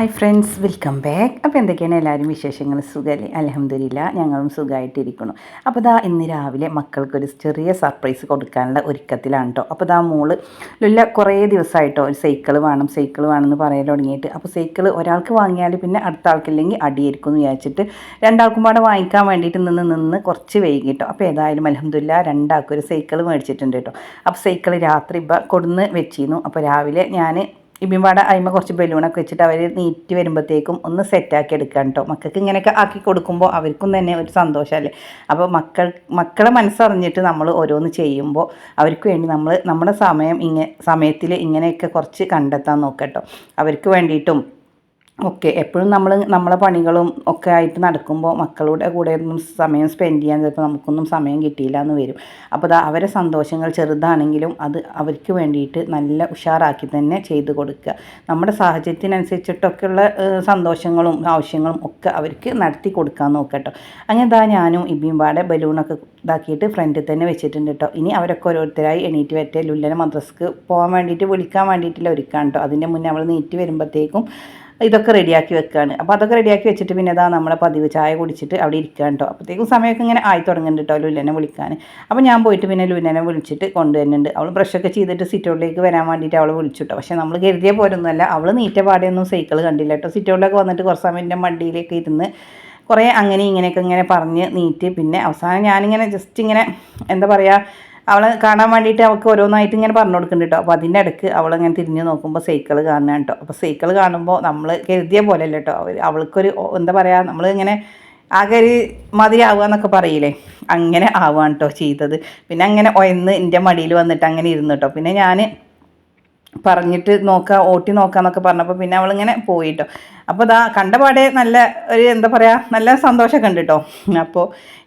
Hi friends welcome back. അപ്പോൾ എന്തൊക്കെയാണ് എല്ലാവരും വിശേഷങ്ങൾ? സുഖമല്ലേ അലഹമ്മദില്ല ഞങ്ങളും സുഖമായിട്ടിരിക്കുന്നു അപ്പോൾ ദാ ഇന്ന് രാവിലെ മക്കൾക്കൊരു ചെറിയ സർപ്രൈസ് കൊടുക്കാനുള്ള ഒരുക്കത്തിലാണ് കേട്ടോ അപ്പോൾ ദാ മോൾ ലുല്ല കുറേ ദിവസമായിട്ടോ ഒരു സൈക്കിൾ വേണം സൈക്കിൾ വേണമെന്ന് പറയാൻ തുടങ്ങിയിട്ട്. അപ്പോൾ സൈക്കിൾ ഒരാൾക്ക് വാങ്ങിയാൽ പിന്നെ അടുത്ത ആൾക്കില്ലെങ്കിൽ അടിയായിരിക്കും എന്ന് വിചാരിച്ചിട്ട് രണ്ടാൾക്കും പാടെ വാങ്ങിക്കാൻ വേണ്ടിയിട്ട് നിന്ന് നിന്ന് കുറച്ച് വൈകി വൈകിട്ടോ അപ്പോൾ ഏതായാലും അലഹമ്മദില്ല രണ്ടാൾക്കും ഒരു സൈക്കിൾ മേടിച്ചിട്ടുണ്ട് കേട്ടോ അപ്പോൾ സൈക്കിൾ രാത്രി ഇപ്പം കൊടുന്ന് വെച്ചിരുന്നു. അപ്പോൾ രാവിലെ ഞാൻ ഇമ്മിമ്പാടെ അതിമ കുറച്ച് ബലൂണൊക്കെ വെച്ചിട്ട് അവർ നീറ്റ് വരുമ്പോഴത്തേക്കും ഒന്ന് സെറ്റാക്കി എടുക്കാൻ കേട്ടോ മക്കൾക്ക് ഇങ്ങനെയൊക്കെ ആക്കി കൊടുക്കുമ്പോൾ അവർക്കും തന്നെ ഒരു സന്തോഷമല്ലേ അപ്പോൾ മക്കൾ മക്കളെ മനസ്സറിഞ്ഞിട്ട് നമ്മൾ ഓരോന്ന് ചെയ്യുമ്പോൾ അവർക്ക് വേണ്ടി നമ്മൾ നമ്മുടെ സമയം ഇങ്ങനെ സമയത്തിൽ ഇങ്ങനെയൊക്കെ കുറച്ച് കണ്ടെത്താൻ നോക്കട്ടോ അവർക്ക് വേണ്ടിയിട്ടും ഒക്കെ എപ്പോഴും നമ്മൾ നമ്മളെ പണികളും ഒക്കെ ആയിട്ട് നടക്കുമ്പോൾ മക്കളുടെ കൂടെ ഒന്നും സമയം സ്പെൻഡ് ചെയ്യാൻ ചിലപ്പോൾ നമുക്കൊന്നും സമയം കിട്ടിയില്ല എന്ന് വരും. അപ്പോൾ അത് അവരെ സന്തോഷങ്ങൾ ചെറുതാണെങ്കിലും അത് അവർക്ക് വേണ്ടിയിട്ട് നല്ല ഉഷാറാക്കി തന്നെ ചെയ്തു കൊടുക്കുക. നമ്മുടെ സാഹചര്യത്തിനനുസരിച്ചിട്ടൊക്കെയുള്ള സന്തോഷങ്ങളും ആവശ്യങ്ങളും ഒക്കെ അവർക്ക് നടത്തി കൊടുക്കാൻ നോക്കട്ടോ. അങ്ങനെ ഇതാ ഞാനും ഇബിയും പാടെ ബലൂണൊക്കെ ഇതാക്കിയിട്ട് ഫ്രണ്ടിൽ തന്നെ വെച്ചിട്ടുണ്ട് കേട്ടോ ഇനി അവരൊക്കെ ഓരോരുത്തരായി എണീറ്റ് വരട്ടെ. ലുല്ലനെ മദ്രസ്ക്ക് പോകാൻ വേണ്ടിയിട്ട് വിളിക്കാൻ വേണ്ടിയിട്ടില്ല ഒരുക്കാൻ കേട്ടോ അതിന്റെ മുന്നേ അവൾ നീറ്റ് വരുമ്പോഴത്തേക്കും ഇതൊക്കെ റെഡിയാക്കി വെക്കുകയാണ് അപ്പോൾ അതൊക്കെ റെഡിയാക്കി വെച്ചിട്ട് പിന്നെ ഇതാ നമ്മളെ പതിവ് ചായ കുടിച്ചിട്ട് അവിടെ ഇരിക്കുക കേട്ടോ അപ്പോഴത്തേക്കും സമയമൊക്കെ ഇങ്ങനെ ആയി തുടങ്ങുന്നുണ്ട് കേട്ടോ ലുല്ലനെ വിളിക്കാൻ അപ്പോൾ ഞാൻ പോയിട്ട് പിന്നെ ലുല്ലനെ വിളിച്ചിട്ട് കൊണ്ടുവരുന്നുണ്ട്. അവൾ ബ്രഷൊക്കെ ചെയ്തിട്ട് സിറ്റൗട്ടിലേക്ക് വരാൻ വേണ്ടിയിട്ട് അവൾ വിളിച്ചു കേട്ടോ പക്ഷേ നമ്മൾ കരുതിയ പോരൊന്നുമല്ല അവൾ നീറ്റ പാടെയൊന്നും സൈക്കിൾ കണ്ടില്ല കേട്ടോ സിറ്റൗട്ടിലൊക്കെ വന്നിട്ട് കുറച്ച് സമയം എന്റെ മണ്ടിയിലേക്ക് ഇരുന്ന് കുറേ അങ്ങനെ ഇങ്ങനെയൊക്കെ ഇങ്ങനെ പറഞ്ഞ് നീറ്റ്. പിന്നെ അവസാനം ഞാനിങ്ങനെ ജസ്റ്റ് ഇങ്ങനെ എന്താ പറയുക അവളെ കാണാൻ വേണ്ടിയിട്ട് അവൾക്ക് ഓരോന്നായിട്ട് ഇങ്ങനെ പറഞ്ഞു കൊടുക്കുന്നുണ്ട് കേട്ടോ അപ്പോൾ അതിന്റെ ഇടയ്ക്ക് അവളിങ്ങനെ തിരിഞ്ഞ് നോക്കുമ്പോൾ സൈക്കിൾ കാണുക കേട്ടോ അപ്പോൾ സൈക്കിൾ കാണുമ്പോൾ നമ്മൾ കരുതിയ പോലെ അല്ല കേട്ടോ അവൾക്കൊരു എന്താ പറയുക നമ്മൾ ഇങ്ങനെ ആകെ ഒരു മതിയാവുക എന്നൊക്കെ പറയില്ലേ? അങ്ങനെ ആവുകയാണ് കേട്ടോ ചെയ്തത്. പിന്നെ അങ്ങനെ ഒയന്ന് എന്റെ മടിയിൽ വന്നിട്ട് അങ്ങനെ ഇരുന്നു കേട്ടോ പിന്നെ ഞാൻ പറഞ്ഞിട്ട് നോക്കാം ഓട്ടി നോക്കാന്നൊക്കെ പറഞ്ഞപ്പോൾ പിന്നെ അവളിങ്ങനെ പോയിട്ടോ. അപ്പോൾ ഇതാ കണ്ടപാടെ നല്ല ഒരു എന്താ പറയുക നല്ല സന്തോഷമൊക്കെ ഉണ്ട് കേട്ടോ അപ്പോൾ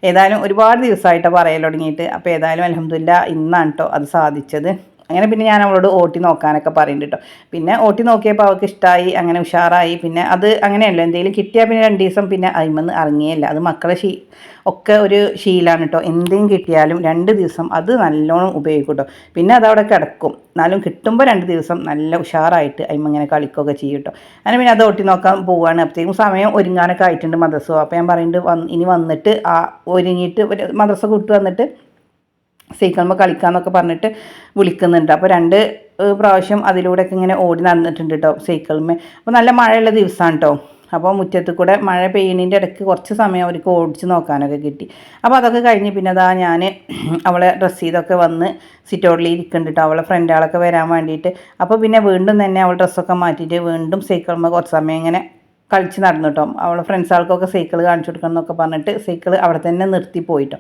ഏതായാലും ഒരുപാട് ദിവസമായിട്ടോ പറയൽ തുടങ്ങിയിട്ട്. അപ്പോൾ ഏതായാലും അലഹമില്ല ഇന്നാണ് കേട്ടോ അത് സാധിച്ചത്. അങ്ങനെ പിന്നെ ഞാൻ അവളോട് ഓട്ടി നോക്കാനൊക്കെ പറയുന്നുണ്ട് കേട്ടോ പിന്നെ ഓട്ടി നോക്കിയപ്പോൾ അവൾക്ക് ഇഷ്ടമായി അങ്ങനെ ഉഷാറായി. പിന്നെ അത് അങ്ങനെയല്ല എന്തെങ്കിലും കിട്ടിയാൽ പിന്നെ രണ്ട് ദിവസം പിന്നെ അതിമെന്ന് ഇറങ്ങിയല്ല. അത് മക്കളെ ശീ ഒക്കെ ഒരു ശീലാണ് കേട്ടോ എന്തെങ്കിലും കിട്ടിയാലും രണ്ട് ദിവസം അത് നല്ലോണം ഉപയോഗിക്കും കേട്ടോ പിന്നെ അതവിടെ കിടക്കും. എന്നാലും കിട്ടുമ്പോൾ രണ്ട് ദിവസം നല്ല ഉഷാറായിട്ട് അതിമ്മ ഇങ്ങനെ കളിക്കുകയൊക്കെ ചെയ്യും കേട്ടോ അങ്ങനെ പിന്നെ അത് ഓട്ടി നോക്കാൻ പോവുകയാണ് അപ്പോഴത്തേക്കും സമയം ഒരുങ്ങാനൊക്കെ ആയിട്ടുണ്ട് മദ്രസോ. അപ്പോൾ ഞാൻ പറയുന്നുണ്ട് ഇനി വന്നിട്ട് ആ ഒരുങ്ങിയിട്ട് ഒരു മദ്രസ വിട്ട് വന്നിട്ട് സൈക്കിളുമ്പോൾ കളിക്കാമെന്നൊക്കെ പറഞ്ഞിട്ട് വിളിക്കുന്നുണ്ട്. അപ്പോൾ രണ്ട് പ്രാവശ്യം അതിലൂടെയൊക്കെ ഇങ്ങനെ ഓടി നടന്നിട്ടുണ്ട് കേട്ടോ സൈക്കിളുമേ അപ്പോൾ നല്ല മഴയുള്ള ദിവസമാണ് കേട്ടോ അപ്പോൾ മുറ്റത്ത് കൂടെ മഴ പെയ്യണിന്റെ ഇടയ്ക്ക് കുറച്ച് സമയം അവർക്ക് ഓടിച്ച് നോക്കാനൊക്കെ കിട്ടി. അപ്പോൾ അതൊക്കെ കഴിഞ്ഞ് പിന്നെ അതാ ഞാൻ അവളെ ഡ്രസ്സ് ചെയ്തൊക്കെ വന്ന് സിറ്റോട്ടിൽ ഇരിക്കുന്നുണ്ട് കേട്ടോ അവളെ ഫ്രണ്ടുകളൊക്കെ വരാൻ വേണ്ടിയിട്ട് അപ്പോൾ പിന്നെ വീണ്ടും തന്നെ അവൾ ഡ്രസ്സൊക്കെ മാറ്റിയിട്ട് വീണ്ടും സൈക്കിളുമ്പോൾ കുറച്ച് സമയം ഇങ്ങനെ കളിച്ച് നടന്നു കേട്ടോ അവളെ ഫ്രണ്ട്സുകൾക്കൊക്കെ സൈക്കിൾ കാണിച്ചു കൊടുക്കണം എന്നൊക്കെ പറഞ്ഞിട്ട് സൈക്കിൾ അവിടെ തന്നെ നിർത്തി പോയിട്ടോ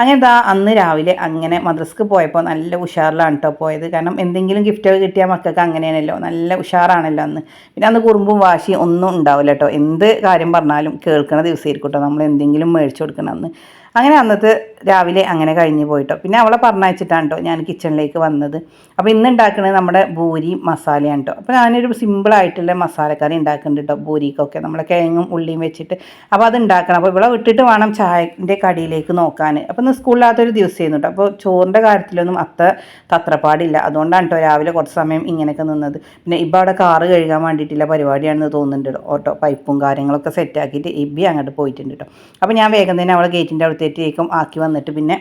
അങ്ങനെ ദാ അന്ന് രാവിലെ അങ്ങനെ മദ്രസ്ക്ക് പോയപ്പോൾ നല്ല ഉഷാറിലാണ് കേട്ടോ പോയത്. കാരണം എന്തെങ്കിലും ഗിഫ്റ്റൊക്കെ കിട്ടിയാൽ മക്കൾക്ക് അങ്ങനെയാണല്ലോ. നല്ല ഉഷാറാണല്ലോ അന്ന്. പിന്നെ അന്ന് കുറുമ്പും വാശി ഒന്നും ഉണ്ടാവില്ല കേട്ടോ എന്ത് കാര്യം പറഞ്ഞാലും കേൾക്കണ ദിവസമായിരിക്കും കേട്ടോ നമ്മൾ എന്തെങ്കിലും മേടിച്ചു കൊടുക്കണം അന്ന്. അങ്ങനെ അന്നത്തെ രാവിലെ അങ്ങനെ കഴിഞ്ഞു പോയിട്ടോ. പിന്നെ അവളെ പറഞ്ഞയച്ചിട്ടാണ് കേട്ടോ ഞാൻ കിച്ചണിലേക്ക് വന്നത്. അപ്പോൾ ഇന്ന് ഉണ്ടാക്കുന്നത് നമ്മുടെ ഭൂരി മസാലയാണ് കേട്ടോ അപ്പോൾ ഞാനൊരു സിമ്പിളായിട്ടുള്ള മസാലക്കറി ഉണ്ടാക്കുന്നുണ്ട് കേട്ടോ ഭൂരിക്കൊക്കെ നമ്മളെ കിഴങ്ങും ഉള്ളിയും വെച്ചിട്ട്. അപ്പോൾ അത് ഉണ്ടാക്കണം അപ്പോൾ ഇവിടെ വിട്ടിട്ട് വേണം ചായന്റെ കടിയിലേക്ക് നോക്കാൻ അപ്പോൾ ഇന്ന് ദിവസം ദിവസമായിരുന്നു കേട്ടോ അപ്പോൾ ചോറിന്റെ കാര്യത്തിലൊന്നും അത്ര തത്രപ്പാടില്ല. അതുകൊണ്ടാണ് കേട്ടോ രാവിലെ കുറച്ച് സമയം ഇങ്ങനെയൊക്കെ നിന്നത്. പിന്നെ ഇപ്പം അവിടെ കാറ് കഴുകാൻ വേണ്ടിയിട്ടുള്ള പരിപാടിയാണെന്ന് തോന്നുന്നുണ്ട് ഓട്ടോ പൈപ്പും കാര്യങ്ങളൊക്കെ സെറ്റാക്കിയിട്ട് ഇബി അങ്ങോട്ട് പോയിട്ടുണ്ട് കേട്ടോ അപ്പോൾ ഞാൻ വേഗം തന്നെ അവളെ ഗേറ്റിന്റെ അവിടത്തേക്കും ആക്കി വന്നിട്ട് പിന്നെ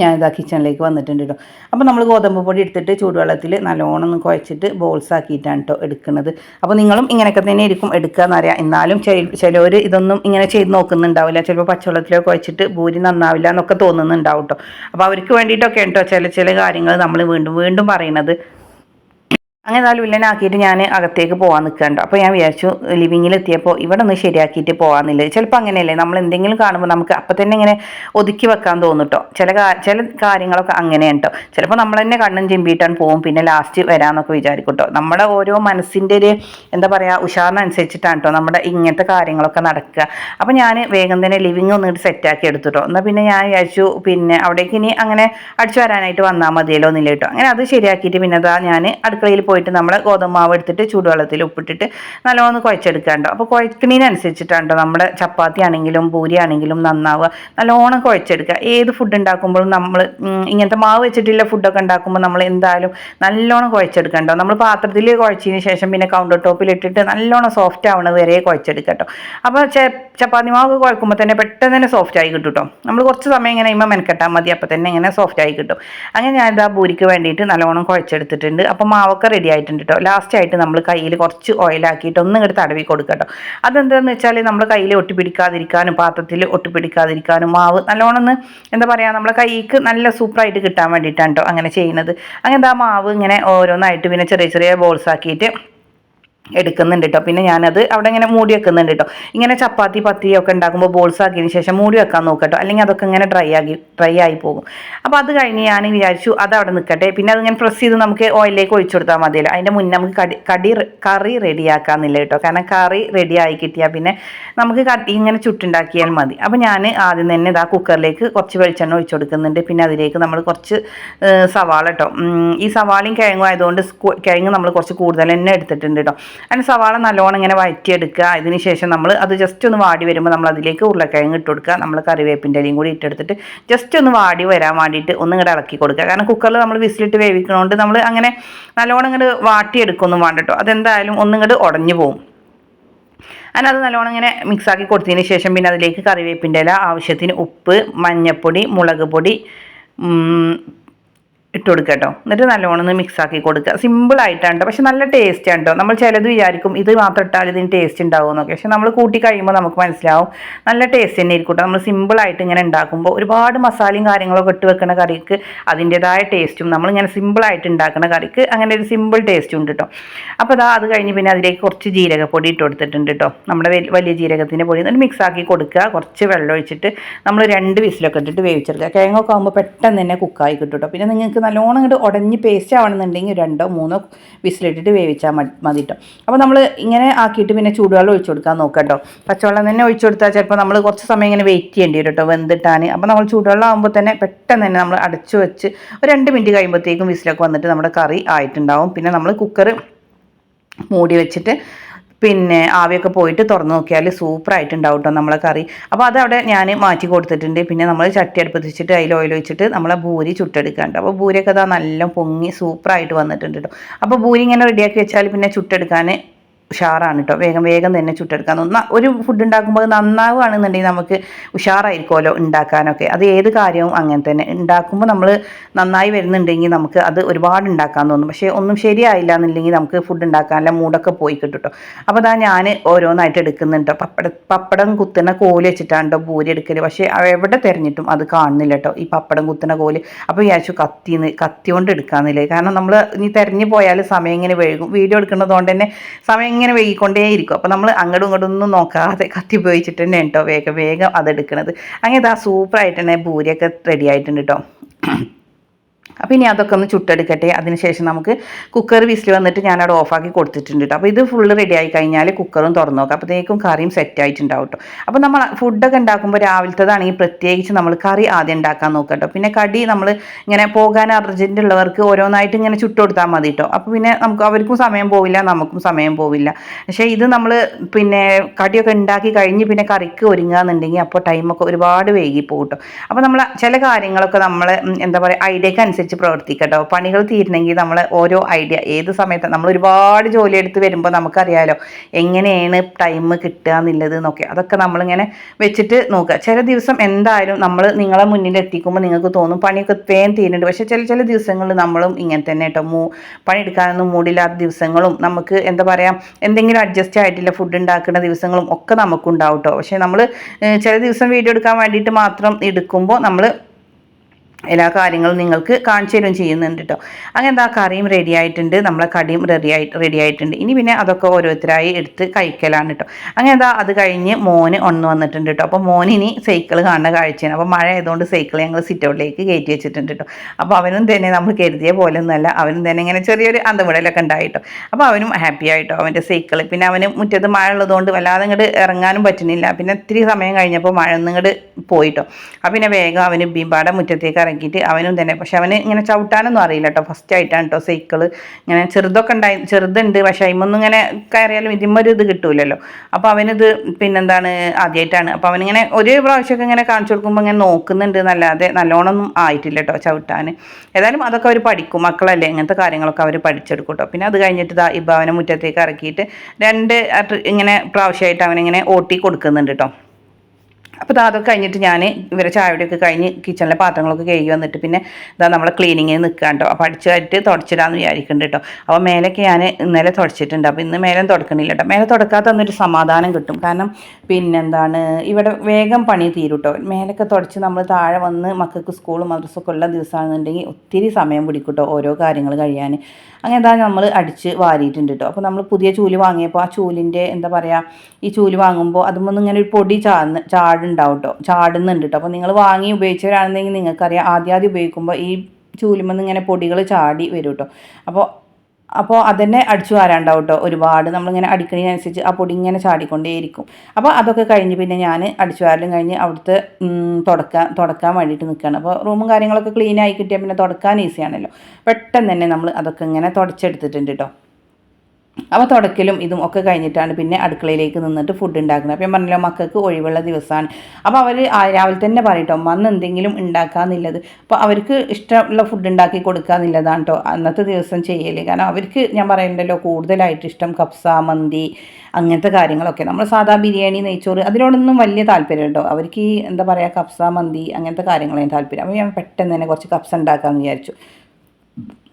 ഞാനിതാ കിച്ചണിലേക്ക് വന്നിട്ടുണ്ട് കേട്ടോ അപ്പോൾ നമ്മൾ ഗോതമ്പ് പൊടി എടുത്തിട്ട് ചൂടുവെള്ളത്തിൽ നല്ലോണം കുഴച്ചിട്ട് ബോൾസ് ആക്കിയിട്ടാണ് കേട്ടോ എടുക്കുന്നത്. അപ്പോൾ നിങ്ങളും ഇങ്ങനെയൊക്കെ തന്നെ ആയിരിക്കും എടുക്കുക എന്നറിയാം. എന്നാലും ചിലവർ ഇതൊന്നും ഇങ്ങനെ ചെയ്ത് നോക്കുന്നുണ്ടാവില്ല. ചിലപ്പോൾ പച്ചവെള്ളത്തിലോ കുഴച്ചിട്ട് ഭൂരി നന്നാവില്ല എന്നൊക്കെ തോന്നുന്നുണ്ടാവും കേട്ടോ അപ്പോൾ അവർക്ക് വേണ്ടിയിട്ടൊക്കെ കേട്ടോ ചില ചില കാര്യങ്ങൾ നമ്മൾ വീണ്ടും വീണ്ടും പറയണത്. അങ്ങനെ ആ വില്ലനാക്കിയിട്ട് ഞാൻ അകത്തേക്ക് പോകാൻ നിൽക്കണ്ട അപ്പോൾ ഞാൻ വിചാരിച്ചു ലിവിങ്ങിലെത്തിയപ്പോൾ ഇവിടെ ഒന്ന് ശരിയാക്കിയിട്ട് പോകാമെന്നില്ല ചിലപ്പോൾ അങ്ങനെയല്ലേ? നമ്മൾ എന്തെങ്കിലും കാണുമ്പോൾ നമുക്ക് അപ്പം തന്നെ ഇങ്ങനെ ഒതുക്കി വെക്കാൻ തോന്നും കേട്ടോ ചില ചില കാര്യങ്ങളൊക്കെ അങ്ങനെയാണ് ചിലപ്പോൾ നമ്മൾ തന്നെ കണ്ണും ചിമ്പിയിട്ടാണ് പോകും പിന്നെ ലാസ്റ്റ് വരാമെന്നൊക്കെ വിചാരിക്കും കേട്ടോ നമ്മുടെ ഓരോ മനസ്സിന്റെ ഒരു എന്താ പറയുക ഉഷാറിനനുസരിച്ചിട്ടാണ് കേട്ടോ നമ്മുടെ ഇങ്ങനത്തെ കാര്യങ്ങളൊക്കെ നടക്കുക. അപ്പോൾ ഞാൻ വേഗം തന്നെ ലിവിങ് ഒന്നിട്ട് സെറ്റാക്കി എടുത്തു എന്നാൽ പിന്നെ ഞാൻ വിചാരിച്ചു പിന്നെ അവിടേക്ക് ഇനി അങ്ങനെ അടിച്ചു വരാനായിട്ട് വന്നാൽ മതിയല്ലോ എന്നില്ല കേട്ടോ അങ്ങനെ അത് ശരിയാക്കിയിട്ട് പിന്നെ അതാ ഞാൻ അടുക്കളയിൽ പോയിട്ട് പോയിട്ട് നമ്മൾ മാവ് എടുത്തിട്ട് ചൂടുവെള്ളത്തിൽ ഉപ്പിട്ടിട്ട് നല്ലോണം കുഴച്ചെടുക്കാണ്ടോ അപ്പോൾ കുഴക്കുന്നതിനനുസരിച്ചിട്ടാണ്ടോ നമ്മുടെ ചപ്പാത്തി ആണെങ്കിലും പൂരി ആണെങ്കിലും നന്നാവുക. നല്ലോണം കുഴച്ചെടുക്കുക. ഏത് ഫുഡ് ഉണ്ടാക്കുമ്പോഴും നമ്മൾ ഇങ്ങനത്തെ മാവ് വെച്ചിട്ടുള്ള ഫുഡൊക്കെ ഉണ്ടാക്കുമ്പോൾ നമ്മൾ എന്തായാലും നല്ലോണം കുഴച്ചെടുക്കണ്ടോ നമ്മൾ പാത്രത്തിൽ കുഴച്ചതിന് ശേഷം പിന്നെ കൗണ്ടർ ടോപ്പിൽ ഇട്ടിട്ട് നല്ലോണം സോഫ്റ്റ് ആവണത് വരെ കുഴച്ചെടുക്കട്ടോ അപ്പോൾ ചപ്പാത്തി മാവ് കുഴക്കുമ്പോൾ തന്നെ പെട്ടെന്ന് തന്നെ സോഫ്റ്റ് ആയി കിട്ടും കേട്ടോ നമ്മൾ കുറച്ച് സമയം ഇങ്ങനെ ഇമ്മ മെനക്കെട്ടാൽ മതി. അപ്പോൾ തന്നെ ഇങ്ങനെ സോഫ്റ്റ് ആയി കിട്ടും. അങ്ങനെ ഞാനിത് ആ പൂരിക്ക് വേണ്ടിയിട്ട് നല്ലോണം കുഴച്ചെടുത്തിട്ടുണ്ട്. അപ്പോൾ മാവൊക്കെ റെഡി ആയിട്ടുണ്ട് കേട്ടോ ലാസ്റ്റ് ആയിട്ട് നമ്മൾ കയ്യിൽ കുറച്ച് ഓയിലാക്കിയിട്ട് ഒന്നും ഇങ്ങോട്ട് തടവി കൊടുക്കട്ടോ അതെന്താണെന്ന് വെച്ചാൽ നമ്മൾ കയ്യിൽ ഒട്ടിപ്പിടിക്കാതിരിക്കാനും പാത്രത്തിൽ ഒട്ടിപ്പിടിക്കാതിരിക്കാനും മാവ് നല്ലോണം ഒന്ന് എന്താ പറയുക നമ്മളെ കൈക്ക് നല്ല സൂപ്പറായിട്ട് കിട്ടാൻ വേണ്ടിയിട്ടാണ് കേട്ടോ അങ്ങനെ ചെയ്യുന്നത്. അങ്ങനെ ആ മാവ് ഇങ്ങനെ ഓരോന്നായിട്ട് പിന്നെ ചെറിയ ചെറിയ ബോൾസ് ആക്കിയിട്ട് എടുക്കുന്നുണ്ട് കേട്ടോ പിന്നെ ഞാനത് അവിടെ ഇങ്ങനെ മൂടി വെക്കുന്നുണ്ട് കേട്ടോ ഇങ്ങനെ ചപ്പാത്തി പത്തിയൊക്കെ ഉണ്ടാക്കുമ്പോൾ ബോൾസ് ആക്കിയതിന് ശേഷം മൂടി വെക്കാൻ നോക്കട്ടോ അല്ലെങ്കിൽ അതൊക്കെ ഇങ്ങനെ ഡ്രൈ ആക്കി ഡ്രൈ ആയി പോകും. അപ്പോൾ അത് കഴിഞ്ഞ് ഞാൻ വിചാരിച്ചു അത് അവിടെ നിൽക്കട്ടെ പിന്നെ അതിങ്ങനെ പ്രസ് ചെയ്ത് നമുക്ക് ഓയിലേക്ക് ഒഴിച്ചു കൊടുത്താൽ മതിയല്ലോ. അതിന്റെ മുന്നേ നമുക്ക് കടി കടി കറി റെഡിയാക്കാമെന്നില്ല കേട്ടോ കാരണം കറി റെഡി ആയി കിട്ടിയാൽ പിന്നെ നമുക്ക് കട്ടി ഇങ്ങനെ ചുട്ടുണ്ടാക്കിയാൽ മതി. അപ്പോൾ ഞാൻ ആദ്യം തന്നെ ഇതാ കുക്കറിലേക്ക് കുറച്ച് വെളിച്ചെണ്ണ ഒഴിച്ചു കൊടുക്കുന്നുണ്ട്. പിന്നെ അതിലേക്ക് നമ്മൾ കുറച്ച് സവാള കേട്ടോ ഈ സവാളയും കിഴങ്ങും ആയതുകൊണ്ട് കിഴങ്ങ് നമ്മൾ കുറച്ച് കൂടുതൽ തന്നെ എടുത്തിട്ടുണ്ട് കേട്ടോ അതിന് സവാള നല്ലോണം ഇങ്ങനെ വഴറ്റിയെടുക്കുക അതിന് ശേഷം നമ്മൾ അത് ജസ്റ്റ് ഒന്ന് വാടി വരുമ്പോൾ നമ്മൾ അതിലേക്ക് ഉരുളക്കിഴങ്ങ് ഇട്ട് കൊടുക്കുക. നമ്മൾ കറിവേപ്പിന്റെ ഇലയും കൂടി ഇട്ടെടുത്തിട്ട് ജസ്റ്റ് ഒന്ന് വാടി വരാൻ വേണ്ടിയിട്ട് ഒന്ന് ഇങ്ങോട്ട് ഇളക്കി കൊടുക്കുക. കാരണം കുക്കറിൽ നമ്മൾ വിസിലിട്ട് വേവിക്കണോണ്ട് നമ്മൾ അങ്ങനെ നല്ലോണം ഇങ്ങോട്ട് വാട്ടിയെടുക്കൊന്നും വേണ്ട കേട്ടോ അതെന്തായാലും ഒന്നിങ്ങോട്ട് ഉടഞ്ഞു പോകും അങ്ങനെ അത് നല്ലോണം ഇങ്ങനെ മിക്സാക്കി കൊടുത്തതിന് ശേഷം പിന്നെ അതിലേക്ക് കറിവേപ്പിന്റെ ഇല ആവശ്യത്തിന് ഉപ്പ് മഞ്ഞൾപ്പൊടി മുളക് പൊടി ഇട്ട് കൊടുക്കുക കേട്ടോ എന്നിട്ട് നല്ലോണം ഒന്ന് മിക്സ് ആക്കി കൊടുക്കുക. സിമ്പിൾ ആയിട്ടാണ് കേട്ടോ പക്ഷെ നല്ല ടേസ്റ്റ് ആണ് കേട്ടോ നമ്മൾ ചിലത് വിചാരിക്കും ഇത് മാത്രം ഇട്ടാൽ ഇതിന് ടേസ്റ്റ് ഉണ്ടാവും എന്നൊക്കെ. പക്ഷെ നമ്മൾ കൂട്ടി കഴിയുമ്പോൾ നമുക്ക് മനസ്സിലാവും നല്ല ടേസ്റ്റ് തന്നെ ആയിരിക്കും കേട്ടോ നമ്മൾ സിമ്പിൾ ആയിട്ട് ഇങ്ങനെ ഉണ്ടാക്കുമ്പോൾ ഒരുപാട് മസാലയും കാര്യങ്ങളൊക്കെ ഇട്ട് വെക്കുന്ന കറിക്ക് അതിന്റെതായ ടേസ്റ്റും നമ്മൾ ഇങ്ങനെ സിമ്പിൾ ആയിട്ട് ഉണ്ടാക്കുന്ന കറിക്ക് അങ്ങനെ ഒരു സിമ്പിൾ ടേസ്റ്റും ഉണ്ട് കേട്ടോ അപ്പോൾ അതാ അത് കഴിഞ്ഞ് പിന്നെ അതിലേക്ക് കുറച്ച് ജീരകപ്പൊടി ഇട്ട് കൊടുത്തിട്ടുണ്ട് കേട്ടോ നമ്മുടെ വലിയ ജീരകത്തിന്റെ പൊടി എന്നിട്ട് മിക്സ് ആക്കി കൊടുക്കുക. കുറച്ച് വെള്ളം ഒഴിച്ചിട്ട് നമ്മൾ രണ്ട് വിസിലൊക്കെ ഇട്ടിട്ട് വേവിച്ചെടുക്കുക. കിഴങ്ങൊക്കെ ആകുമ്പോൾ പെട്ടെന്ന് തന്നെ കുക്കായി കിട്ടും കേട്ടോ പിന്നെ നിങ്ങൾക്ക് നല്ലോണം ഇങ്ങോട്ട് ഉടഞ്ഞ് പേസ്റ്റ് ആവണമെന്നുണ്ടെങ്കിൽ രണ്ടോ മൂന്നോ വിസിലിട്ടിട്ട് വേവിച്ചാൽ മതി മതി കേട്ടോ അപ്പോൾ നമ്മൾ ഇങ്ങനെ ആക്കിയിട്ട് പിന്നെ ചൂടുവെള്ളം ഒഴിച്ചു കൊടുക്കാൻ നോക്കാം കേട്ടോ പച്ചവെള്ളം തന്നെ ഒഴിച്ചു കൊടുത്താൽ ചിലപ്പോൾ നമ്മൾ കുറച്ച് സമയം ഇങ്ങനെ വെയിറ്റ് ചെയ്യേണ്ടി വരും കേട്ടോ വെന്തിട്ടാൻ അപ്പോൾ നമ്മൾ ചൂടുവെള്ളം ആകുമ്പോൾ തന്നെ പെട്ടെന്ന് തന്നെ നമ്മൾ അടച്ചു വെച്ച് ഒരു രണ്ട് മിനിറ്റ് കഴിയുമ്പോഴത്തേക്കും വിസിലൊക്കെ വന്നിട്ട് നമ്മുടെ കറി ആയിട്ടുണ്ടാവും. പിന്നെ നമ്മൾ കുക്കർ മൂടി വെച്ചിട്ട് പിന്നെ ആവിയൊക്കെ പോയിട്ട് തുറന്നു നോക്കിയാൽ സൂപ്പറായിട്ടുണ്ടാവും കേട്ടോ നമ്മളെ കറി. അപ്പോൾ അതവിടെ ഞാൻ മാറ്റി കൊടുത്തിട്ടുണ്ട്. പിന്നെ നമ്മൾ ചട്ടി അടുപ്പത്ത് വെച്ചിട്ട് അതിൽ ഓയിൽ വെച്ചിട്ട് നമ്മളെ ഭൂരി ചുട്ടെടുക്കാണ്ട് അപ്പോൾ ഭൂരിയൊക്കെ അതാ നല്ല പൊങ്ങി സൂപ്പറായിട്ട് വന്നിട്ടുണ്ട് കേട്ടോ അപ്പോൾ ഭൂരി ഇങ്ങനെ റെഡിയാക്കി വെച്ചാൽ പിന്നെ ചുട്ടെടുക്കാൻ ഉഷാറാണ് കേട്ടോ വേഗം വേഗം തന്നെ ചുട്ടെടുക്കാൻ ഒരു ഫുഡ് ഉണ്ടാക്കുമ്പോൾ നന്നാവുകയാണെന്നുണ്ടെങ്കിൽ നമുക്ക് ഉഷാറായിരിക്കുമല്ലോ ഉണ്ടാക്കാനൊക്കെ. അത് ഏത് കാര്യവും അങ്ങനെ തന്നെ. ഉണ്ടാക്കുമ്പോൾ നമ്മൾ നന്നായി വരുന്നുണ്ടെങ്കിൽ നമുക്ക് അത് ഒരുപാട് ഉണ്ടാക്കാൻ തോന്നും. പക്ഷേ ഒന്നും ശരിയായില്ല എന്നുണ്ടെങ്കിൽ നമുക്ക് ഫുഡ് ഉണ്ടാക്കാനുള്ള മൂടൊക്കെ പോയി കിട്ടും കേട്ടോ അപ്പോൾ അതാ ഞാൻ ഓരോന്നായിട്ട് എടുക്കുന്നുണ്ട്. പപ്പട പപ്പടം കുത്തുന്ന കോൽ വെച്ചിട്ടാണ് കേട്ടോ പൂരി എടുക്കൽ പക്ഷേ എവിടെ തിരഞ്ഞിട്ടും അത് കാണുന്നില്ല കേട്ടോ ഈ പപ്പടം കുത്തുന്ന കോൽ. അപ്പോൾ വിചാരിച്ചു കത്തിന്ന് കത്തി കൊണ്ട് എടുക്കാമെന്നില്ലേ. കാരണം നമ്മൾ ഇനി തിരഞ്ഞു പോയാൽ സമയം ഇങ്ങനെ വൈകും. വീഡിയോ എടുക്കുന്നതുകൊണ്ട് തന്നെ സമയം ഇങ്ങനെ വൈകിക്കൊണ്ടേയിരിക്കും. അപ്പോൾ നമ്മൾ അങ്ങോട്ടും ഇങ്ങോട്ടും ഒന്നും നോക്കാതെ കത്തി ഉപയോഗിച്ചിട്ട് തന്നെ കേട്ടോ വേഗം വേഗം അതെടുക്കണത്. അങ്ങനെ ഇതാ സൂപ്പറായിട്ട് തന്നെ ഭൂരിയൊക്കെ റെഡി ആയിട്ടുണ്ട് കേട്ടോ അപ്പോൾ ഇനി അതൊക്കെ ഒന്ന് ചുട്ടെടുക്കട്ടെ. അതിനുശേഷം നമുക്ക് കുക്കർ വിസിൽ വന്നിട്ട് ഞാനവിടെ ഓഫാക്കി കൊടുത്തിട്ടുണ്ട് കേട്ടോ അപ്പോൾ ഇത് ഫുള്ള് റെഡി ആയി കഴിഞ്ഞാൽ കുക്കറും തുറന്നു നോക്കാം. അപ്പോഴത്തേക്കും കറിയും സെറ്റ് ആയിട്ടുണ്ടാവും കേട്ടോ അപ്പോൾ നമ്മൾ ഫുഡൊക്കെ ഉണ്ടാക്കുമ്പോൾ രാവിലത്തേതാണെങ്കിൽ പ്രത്യേകിച്ച് നമ്മൾ കറി ആദ്യം ഉണ്ടാക്കാൻ നോക്കാം കേട്ടോ പിന്നെ കടി നമ്മൾ ഇങ്ങനെ പോകാൻ അർജന്റ് ഉള്ളവർക്ക് ഓരോന്നായിട്ട് ഇങ്ങനെ ചുട്ട് കൊടുത്താൽ മതി കേട്ടോ അപ്പോൾ പിന്നെ നമുക്ക് അവർക്കും സമയം പോവില്ല നമുക്കും സമയം പോവില്ല. പക്ഷേ ഇത് നമ്മൾ പിന്നെ കടിയൊക്കെ ഉണ്ടാക്കി കഴിഞ്ഞ് പിന്നെ കറിക്ക് ഒരുങ്ങുകയെന്നുണ്ടെങ്കിൽ അപ്പോൾ ടൈമൊക്കെ ഒരുപാട് വൈകി പോകും കേട്ടോ അപ്പോൾ നമ്മൾ ചില കാര്യങ്ങളൊക്കെ നമ്മൾ എന്താ പറയുക ഐഡിയക്ക് അനുസരിച്ച് പ്രവർത്തിക്കട്ടോ. പണികൾ തീരണമെങ്കിൽ നമ്മൾ ഓരോ ഐഡിയ ഏത് സമയത്ത് നമ്മൾ ഒരുപാട് ജോലി എടുത്ത് വരുമ്പോൾ നമുക്കറിയാലോ എങ്ങനെയാണ് ടൈം കിട്ടുക എന്നുള്ളത് എന്നൊക്കെ. അതൊക്കെ നമ്മളിങ്ങനെ വെച്ചിട്ട് നോക്കുക. ചില ദിവസം എന്തായാലും നമ്മൾ നിങ്ങളെ മുന്നിൽ എത്തിക്കുമ്പോൾ നിങ്ങൾക്ക് തോന്നും പണിയൊക്കെ വേഗം തീരുന്നുണ്ട്. പക്ഷേ ചില ചില ദിവസങ്ങളിൽ നമ്മളും ഇങ്ങനെ തന്നെ കേട്ടോ. മൂ പണിയെടുക്കാനൊന്നും മൂടില്ലാത്ത ദിവസങ്ങളും നമുക്ക് എന്താ പറയുക എന്തെങ്കിലും അഡ്ജസ്റ്റ് ആയിട്ടില്ല ഫുഡ് ഉണ്ടാക്കുന്ന ദിവസങ്ങളും ഒക്കെ നമുക്കുണ്ടാവും കേട്ടോ. പക്ഷേ നമ്മൾ ചില ദിവസം വീഡിയോ എടുക്കാൻ വേണ്ടിയിട്ട് മാത്രം എടുക്കുമ്പോൾ നമ്മൾ എല്ലാ കാര്യങ്ങളും നിങ്ങൾക്ക് കാണിച്ചു തരും ചെയ്യുന്നുണ്ട് കേട്ടോ അങ്ങനെ എന്താ കറിയും റെഡി ആയിട്ടുണ്ട്. നമ്മളെ കടിയും റെഡി ആയിട്ട് റെഡി ആയിട്ടുണ്ട്. ഇനി പിന്നെ അതൊക്കെ ഓരോരുത്തരായി എടുത്ത് കഴിക്കലാണ് കേട്ടോ അങ്ങനെ എന്താ അത് കഴിഞ്ഞ് മോന് ഒന്ന് വന്നിട്ടുണ്ട് കേട്ടോ അപ്പോൾ മോൻ ഇനി സൈക്കിൾ കാണുന്ന കാഴ്ചയാണ്. അപ്പോൾ മഴ ആയതുകൊണ്ട് സൈക്കിൾ ഞങ്ങൾ സിറ്റൗട്ടിലേക്ക് കയറ്റി വെച്ചിട്ടുണ്ട് കേട്ടോ അപ്പോൾ അവനും തന്നെ നമ്മൾ കരുതിയ പോലെ ഒന്നുമല്ല അവനും തന്നെ ഇങ്ങനെ ചെറിയൊരു അന്തവിടലൊക്കെ ഉണ്ടായിട്ടോ. അപ്പോൾ അവനും ഹാപ്പി ആയിട്ടോ അവന്റെ സൈക്കിൾ പിന്നെ അവന് മുറ്റത്ത് മഴ ഉള്ളതുകൊണ്ട് വല്ലാതെ ഇങ്ങോട്ട് ഇറങ്ങാനും പറ്റുന്നില്ല. പിന്നെ ഇത്തിരി സമയം കഴിഞ്ഞപ്പോൾ മഴ ഒന്നും ഇങ്ങോട്ട് പോയിട്ടോ. അപ്പോൾ പിന്നെ വേഗം അവന് ബീമ്പാടെ മുറ്റത്തേക്ക് ഇറക്കിയിട്ട് അവനും തന്നെ. പക്ഷെ അവന് ഇങ്ങനെ ചവിട്ടാനൊന്നും അറിയില്ല കേട്ടോ. ഫസ്റ്റ് ആയിട്ടാണ് കേട്ടോ സൈക്കിൾ ഇങ്ങനെ ചെറുതൊക്കെ ഉണ്ടായി ചെറുതുണ്ട്. പക്ഷെ അതിമൊന്നും ഇങ്ങനെ കയറിയാലും ഇതിമ്മൊരു ഇത് കിട്ടൂലല്ലോ. അപ്പോൾ അവനിത് പിന്നെന്താണ് ആദ്യമായിട്ടാണ് അപ്പോൾ അവനിങ്ങനെ ഒരു പ്രാവശ്യമൊക്കെ ഇങ്ങനെ കാണിച്ചു കൊടുക്കുമ്പോൾ ഇങ്ങനെ നോക്കുന്നുണ്ട്. നല്ലാതെ നല്ലോണമൊന്നും ആയിട്ടില്ല കേട്ടോ ചവിട്ടാൻ. ഏതായാലും അതൊക്കെ അവർ പഠിക്കും. മക്കളല്ലേ? ഇങ്ങനത്തെ കാര്യങ്ങളൊക്കെ അവർ പഠിച്ചെടുക്കും കേട്ടോ. പിന്നെ അത് കഴിഞ്ഞിട്ട് ഇതാ ഇപ്പം അവനെ മുറ്റത്തേക്ക് ഇറക്കിയിട്ട് രണ്ട് ഇങ്ങനെ പ്രാവശ്യമായിട്ട് അവനിങ്ങനെ ഓട്ടി കൊടുക്കുന്നുണ്ട് കേട്ടോ. അപ്പോൾ അതൊക്കെ കഴിഞ്ഞിട്ട് ഞാൻ ഇവരെ ചായയുടെയൊക്കെ കഴിഞ്ഞ് കിച്ചണിലെ പാത്രങ്ങളൊക്കെ കഴുകി വന്നിട്ട് പിന്നെ ഇതാ നമ്മളെ ക്ലീനിങ്ങിന് നിൽക്കുക കേട്ടോ അപ്പോൾ അടിച്ചായിട്ട് തുടച്ചിടാന്ന് വിചാരിക്കുന്നുണ്ട് കേട്ടോ അപ്പോൾ മേലൊക്കെ ഞാൻ ഇന്നലെ തുടച്ചിട്ടുണ്ട്. അപ്പോൾ ഇന്ന് മേലെ തുടക്കണില്ല കേട്ടോ മേലെ തുടക്കാത്ത അന്നൊരു സമാധാനം കിട്ടും. കാരണം പിന്നെന്താണ് ഇവിടെ വേഗം പണി തീരും കേട്ടോ മേലൊക്കെ തുടച്ച് നമ്മൾ താഴെ വന്ന് മക്കൾക്ക് സ്കൂളും മദ്രസൊക്കെ ഉള്ള ദിവസമാണെന്നുണ്ടെങ്കിൽ ഒത്തിരി സമയം പിടിക്കും കേട്ടോ ഓരോ കാര്യങ്ങൾ കഴിയാൻ അങ്ങനെ എന്താ നമ്മൾ അടിച്ച് വാരിയിട്ടുണ്ട് കേട്ടോ അപ്പോൾ നമ്മൾ പുതിയ ചൂൽ വാങ്ങിയപ്പോൾ ആ ചൂലിന്റെ എന്താ പറയുക ഈ ചൂൽ വാങ്ങുമ്പോൾ അതുമൊന്നും ഇങ്ങനെ ഒരു പൊടി ചാടുന്ന ചാടുണ്ടാവും കേട്ടോ ചാടുന്നുണ്ട് കേട്ടോ അപ്പോൾ നിങ്ങൾ വാങ്ങി ഉപയോഗിച്ചവരാണെന്നെങ്കിൽ നിങ്ങൾക്കറിയാം ആദ്യം ആദ്യം ഉപയോഗിക്കുമ്പോൾ ഈ ചൂലുമെന്ന് ഇങ്ങനെ പൊടികൾ ചാടി വരും കേട്ടോ അപ്പോൾ അപ്പോൾ അതന്നെ അടിച്ചു വാരാണ്ടാവും കേട്ടോ ഒരുപാട് നമ്മളിങ്ങനെ അടിക്കുന്നതിനനുസരിച്ച് ആ പൊടി ഇങ്ങനെ ചാടിക്കൊണ്ടേയിരിക്കും. അപ്പോൾ അതൊക്കെ കഴിഞ്ഞ് പിന്നെ ഞാൻ അടിച്ചു വാരലും കഴിഞ്ഞ് അവിടുത്തെ തുടക്കാൻ തുടക്കാൻ വേണ്ടിയിട്ട് നിൽക്കുകയാണ് അപ്പോൾ റൂമും കാര്യങ്ങളൊക്കെ ക്ലീൻ ആയി കിട്ടിയാൽ പിന്നെ തുടക്കാൻ ഈസിയാണല്ലോ. പെട്ടെന്ന് തന്നെ നമ്മൾ അതൊക്കെ ഇങ്ങനെ തുടച്ചെടുത്തിട്ടുണ്ട് കേട്ടോ അപ്പോൾ തുടക്കലും ഇതും ഒക്കെ കഴിഞ്ഞിട്ടാണ് പിന്നെ അടുക്കളയിലേക്ക് നിന്നിട്ട് ഫുഡ് ഉണ്ടാക്കുന്നത്. അപ്പം ഞാൻ പറഞ്ഞല്ലോ മക്കൾക്ക് ഒഴിവുള്ള ദിവസമാണ് അപ്പോൾ അവർ രാവിലെ തന്നെ പറയട്ടോ അന്ന് എന്തെങ്കിലും ഉണ്ടാക്കാന്നുള്ളത്. അപ്പോൾ അവർക്ക് ഇഷ്ടമുള്ള ഫുഡ് ഉണ്ടാക്കി കൊടുക്കാന്നുള്ളതാണ് കേട്ടോ അന്നത്തെ ദിവസം ചെയ്യൽ. കാരണം അവർക്ക് ഞാൻ പറയുന്നുണ്ടല്ലോ കൂടുതലായിട്ട് ഇഷ്ടം കപ്സ മന്തി അങ്ങനത്തെ കാര്യങ്ങളൊക്കെ. നമ്മൾ സാധാ ബിരിയാണി നെയ്ച്ചോറ് അതിനോടൊന്നും വലിയ താല്പര്യം കേട്ടോ അവർക്ക് ഈ എന്താ പറയുക കപ്സ മന്തി അങ്ങനത്തെ കാര്യങ്ങളാണ് താല്പര്യം. അപ്പോൾ ഞാൻ പെട്ടെന്ന് തന്നെ കുറച്ച് കപ്സ ഉണ്ടാക്കാമെന്ന് വിചാരിച്ചു.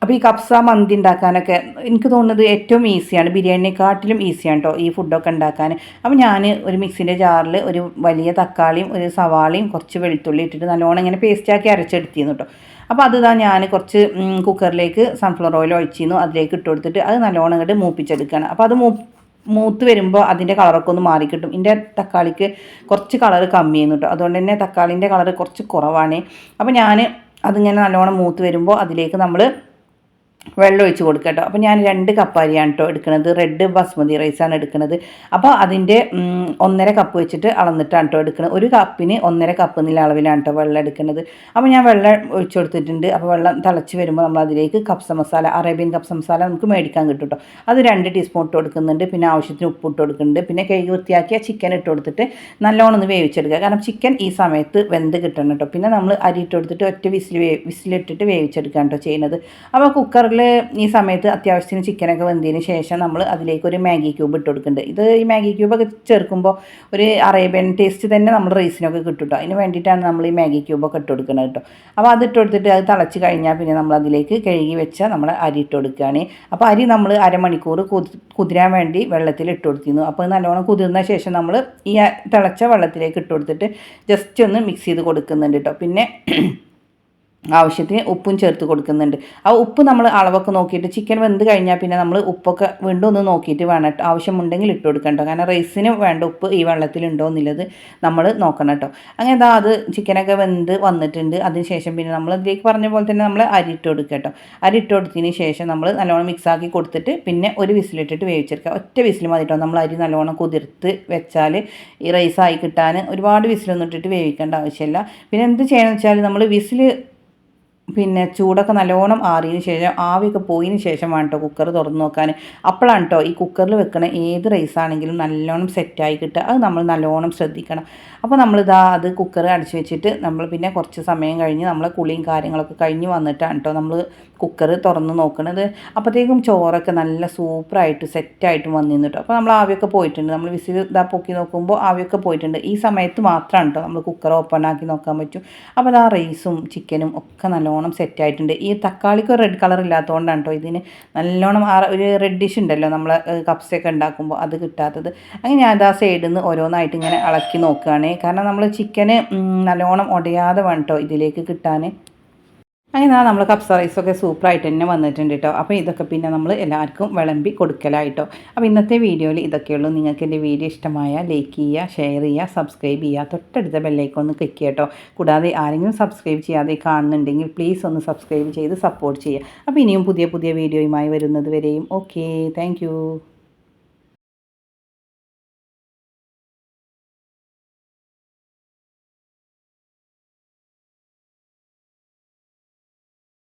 അപ്പോൾ ഈ കപ്സ മന്തി ഉണ്ടാക്കാനൊക്കെ എനിക്ക് തോന്നുന്നത് ഏറ്റവും ഈസിയാണ് ബിരിയാണിനെക്കാട്ടിലും ഈസിയാണ് കേട്ടോ ഈ ഫുഡൊക്കെ ഉണ്ടാക്കാൻ. അപ്പോൾ ഞാൻ ഒരു മിക്സിന്റെ ജാറിൽ ഒരു വലിയ തക്കാളിയും ഒരു സവാളയും കുറച്ച് വെളുത്തുള്ളി ഇട്ടിട്ട് നല്ലോണം ഇങ്ങനെ പേസ്റ്റാക്കി അരച്ചെടുത്തിരുന്നു കേട്ടോ അപ്പോൾ അത് ഞാൻ കുറച്ച് കുക്കറിലേക്ക് സൺഫ്ലവർ ഓയിൽ ഒഴിച്ചിരുന്നു. അതിലേക്ക് ഇട്ട് കൊടുത്തിട്ട് അത് നല്ലോണം ഇങ്ങോട്ട് മൂപ്പിച്ചെടുക്കുകയാണ് അപ്പോൾ അത് മൂ മൂത്ത് വരുമ്പോൾ അതിന്റെ കളറൊക്കെ ഒന്ന് മാറിക്കിട്ടും എന്റെ തക്കാളിക്ക് കുറച്ച് കളർ കമ്മിയായിരുന്നു കേട്ടോ അതുകൊണ്ട് തന്നെ തക്കാളിന്റെ കളർ കുറച്ച് കുറവാണ്. അപ്പോൾ ഞാൻ അതിങ്ങനെ നല്ലോണം മൂത്ത് വരുമ്പോൾ അതിലേക്ക് നമ്മൾ വെള്ളം ഒഴിച്ച് കൊടുക്കുക കേട്ടോ. അപ്പോൾ ഞാൻ രണ്ട് കപ്പ് അരിയാണ് കേട്ടോ എടുക്കുന്നത്. റെഡ് ബസ്മതി റൈസാണ് എടുക്കുന്നത്. അപ്പോൾ അതിന്റെ ഒന്നര കപ്പ് വെച്ചിട്ട് അളന്നിട്ടാണ് കേട്ടോ എടുക്കുന്നത്. ഒരു കപ്പിന് ഒന്നര കപ്പ് എന്നുള്ള അളവിലാണ് കേട്ടോ വെള്ളം എടുക്കുന്നത്. അപ്പോൾ ഞാൻ വെള്ളം ഒഴിച്ച് കൊടുത്തിട്ടുണ്ട്. അപ്പോൾ വെള്ളം തിളച്ച് വരുമ്പോൾ നമ്മൾ അതിലേക്ക് കപ്സ മസാല അറേബ്യൻ കപ്സ മസാല നമുക്ക് മേടിക്കാൻ കിട്ടും കേട്ടോ അത് രണ്ട് ടീസ്പൂൺ ഇട്ട് കൊടുക്കുന്നുണ്ട്. പിന്നെ ആവശ്യത്തിന് ഉപ്പ് ഇട്ട് കൊടുക്കുന്നുണ്ട്. പിന്നെ കഴുകി വൃത്തിയാക്കിയ ചിക്കൻ ഇട്ട് കൊടുത്തിട്ട് നല്ലോണം ഒന്ന് വേവിച്ചെടുക്കുക. കാരണം ചിക്കൻ ഈ സമയത്ത് വെന്ത് കിട്ടണം കേട്ടോ പിന്നെ നമ്മൾ അരി ഇട്ട് കൊടുത്തിട്ട് ഒറ്റ വിസിൽ വിസിലിട്ടിട്ട് വേവിച്ചെടുക്കാൻ കേട്ടോ ചെയ്യുന്നത്. അപ്പോൾ കുക്കറിൽ ഈ സമയത്ത് അത്യാവശ്യത്തിന് ചിക്കനൊക്കെ വെന്തതിന് ശേഷം നമ്മൾ അതിലേക്ക് ഒരു മാഗി ക്യൂബ് ഇട്ട് കൊടുക്കുന്നുണ്ട്. ഇത് ഈ മാഗി ക്യൂബൊക്കെ ചേർക്കുമ്പോൾ ഒരു അറേബ്യൻ ടേസ്റ്റ് തന്നെ നമ്മൾ റൈസിനൊക്കെ കിട്ടും കേട്ടോ അതിന് വേണ്ടിയിട്ടാണ് നമ്മൾ ഈ മാഗി ക്യൂബൊക്കെ ഇട്ട് കൊടുക്കുന്നത് കേട്ടോ അപ്പോൾ അത് ഇട്ട് കൊടുത്തിട്ട് അത് തിളച്ച് കഴിഞ്ഞാൽ പിന്നെ നമ്മൾ അതിലേക്ക് കഴുകി വെച്ച നമ്മൾ അരി ഇട്ട് കൊടുക്കുകയാണ് അപ്പോൾ അരി നമ്മൾ അരമണിക്കൂർ കുതിരാൻ വേണ്ടി വെള്ളത്തിൽ ഇട്ട് കൊടുത്തിരുന്നു. അപ്പോൾ നല്ലോണം കുതിർന്ന ശേഷം നമ്മൾ ഈ തിളച്ച വെള്ളത്തിലേക്ക് ഇട്ട് കൊടുത്തിട്ട് ജസ്റ്റ് ഒന്ന് മിക്സ് ചെയ്ത് കൊടുക്കുന്നുണ്ട് കേട്ടോ പിന്നെ ആവശ്യത്തിന് ഉപ്പും ചേർത്ത് കൊടുക്കുന്നുണ്ട്. ആ ഉപ്പ് നമ്മൾ അളവൊക്കെ നോക്കിയിട്ട് ചിക്കൻ വെന്ത് കഴിഞ്ഞാൽ പിന്നെ നമ്മൾ ഉപ്പൊക്കെ വീണ്ടും ഒന്ന് നോക്കിയിട്ട് വേണം കേട്ടോ. ആവശ്യമുണ്ടെങ്കിൽ ഇട്ട് കൊടുക്കണം കേട്ടോ. കാരണം റൈസിന് വേണ്ട ഉപ്പ് ഈ വെള്ളത്തിലുണ്ടോ എന്നുള്ളത് നമ്മൾ നോക്കണം കേട്ടോ. അങ്ങനെ എന്താ അത് ചിക്കനൊക്കെ വെന്ത് വന്നിട്ടുണ്ട്. അതിനുശേഷം പിന്നെ നമ്മൾ അതിലേക്ക് പറഞ്ഞ പോലെ തന്നെ നമ്മൾ അരി ഇട്ട് കൊടുക്കുക കേട്ടോ. അരി ഇട്ട് കൊടുത്തതിന് ശേഷം നമ്മൾ നല്ലോണം മിക്സാക്കി കൊടുത്തിട്ട് പിന്നെ ഒരു വിസിലിട്ടിട്ട് വേവിച്ചെടുക്കുക. ഒറ്റ വിസിൽ മതി കേട്ടോ. നമ്മൾ അരി നല്ലോണം കുതിർത്ത് വെച്ചാൽ ഈ റൈസായി കിട്ടാൻ ഒരുപാട് വിസിലൊന്നും ഇട്ടിട്ട് വേവിക്കേണ്ട ആവശ്യമില്ല. പിന്നെ എന്ത് ചെയ്യണമെന്ന് വെച്ചാൽ നമ്മൾ വിസിൽ പിന്നെ ചൂടൊക്കെ നല്ലോണം ആറിയതിന് ശേഷം ആവിയൊക്കെ പോയതിന് ശേഷം വേണം കേട്ടോ കുക്കർ തുറന്ന് നോക്കാൻ. അപ്പോഴാണ് കേട്ടോ ഈ കുക്കറിൽ വെക്കണ ഏത് റൈസ് ആണെങ്കിലും നല്ലോണം സെറ്റായി കിട്ടുക. അത് നമ്മൾ നല്ലോണം ശ്രദ്ധിക്കണം. അപ്പോൾ നമ്മളിതാ അത് കുക്കർ അടച്ച് വെച്ചിട്ട് നമ്മൾ പിന്നെ കുറച്ച് സമയം കഴിഞ്ഞ് നമ്മൾ കുളിയും കാര്യങ്ങളൊക്കെ കഴിഞ്ഞ് വന്നിട്ടാണ് കേട്ടോ നമ്മൾ കുക്കർ തുറന്ന് നോക്കണത്. അപ്പോഴത്തേക്കും ചോറൊക്കെ നല്ല സൂപ്പറായിട്ട് സെറ്റായിട്ട് വന്നിരുന്നു കേട്ടോ അപ്പോൾ നമ്മൾ ആവിയൊക്കെ പോയിട്ടുണ്ട്. നമ്മൾ വിസിൽ ഇതാ പൊക്കി നോക്കുമ്പോൾ ആവിയൊക്കെ പോയിട്ടുണ്ട്. ഈ സമയത്ത് മാത്രമാണ് കേട്ടോ നമ്മൾ കുക്കർ ഓപ്പൺ ആക്കി നോക്കാൻ പറ്റും. അപ്പോൾ ആ റൈസും ചിക്കനും ഒക്കെ നല്ലോണം സെറ്റായിട്ടുണ്ട് ഈ തക്കാളിക്ക് റെഡ് കളർ ഇല്ലാത്തതുകൊണ്ടാണ് കേട്ടോ ഇതിന് നല്ലോണം ആ ഒരു റെഡിഷ് ഉണ്ടല്ലോ നമ്മൾ കപ്സൊക്കെ ഉണ്ടാക്കുമ്പോൾ അത് കിട്ടാത്തത്. അങ്ങനെ ഞാൻ ആ സൈഡിൽ നിന്ന് ഓരോന്നായിട്ട് ഇങ്ങനെ ഇളക്കി നോക്കുകയാണ് കാരണം നമ്മൾ ചിക്കന് നല്ലോണം ഉടയാതെ വേണം കേട്ടോ ഇതിലേക്ക് കിട്ടാൻ അങ്ങനെ നമ്മൾ കപ്സ റൈസൊക്കെ സൂപ്പറായിട്ട് തന്നെ വന്നിട്ടുണ്ട് കേട്ടോ അപ്പോൾ ഇതൊക്കെ പിന്നെ നമ്മൾ എല്ലാവർക്കും വിളമ്പി കൊടുക്കലായിട്ടോ. അപ്പോൾ ഇന്നത്തെ വീഡിയോയിൽ ഇതൊക്കെയുള്ളൂ നിങ്ങൾക്ക് എന്റെ വീഡിയോ ഇഷ്ടമായ ലൈക്ക് ചെയ്യുക ഷെയർ ചെയ്യുക സബ്സ്ക്രൈബ് ചെയ്യുക. തൊട്ടടുത്ത ബെല്ലൈക്കോ ഒന്ന് ക്ലിക്ക് ചെയ്യട്ടോ. കൂടാതെ ആരെങ്കിലും സബ്സ്ക്രൈബ് ചെയ്യാതെ കാണുന്നുണ്ടെങ്കിൽ പ്ലീസ് ഒന്ന് സബ്സ്ക്രൈബ് ചെയ്ത് സപ്പോർട്ട് ചെയ്യുക. അപ്പോൾ ഇനിയും പുതിയ പുതിയ വീഡിയോയുമായി വരുന്നത് വരെയും. Okay thank